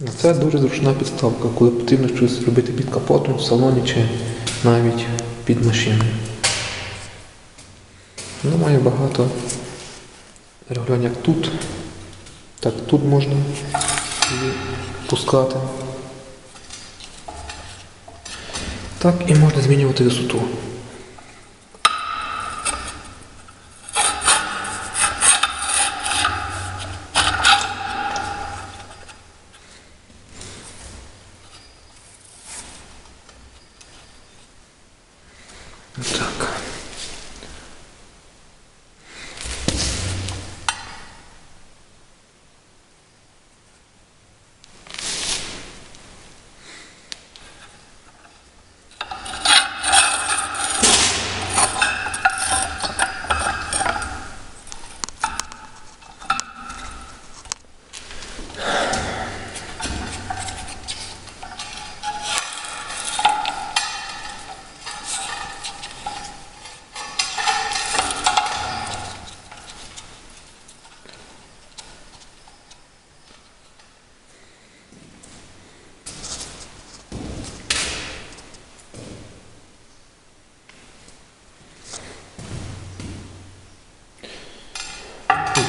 Ну, Це дуже зручна підставка, коли потрібно щось робити під капотом, в салоні чи навіть під машиною. Воно має багато регулювань як тут, так тут можна її пускати. Так і можна змінювати висоту. Так.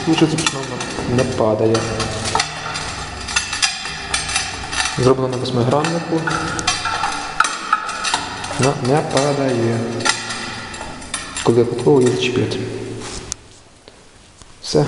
Дуже зручно не падає. Зроблено на восьмиграннику. Вона не падає. Коли готово, її зачепити. Все.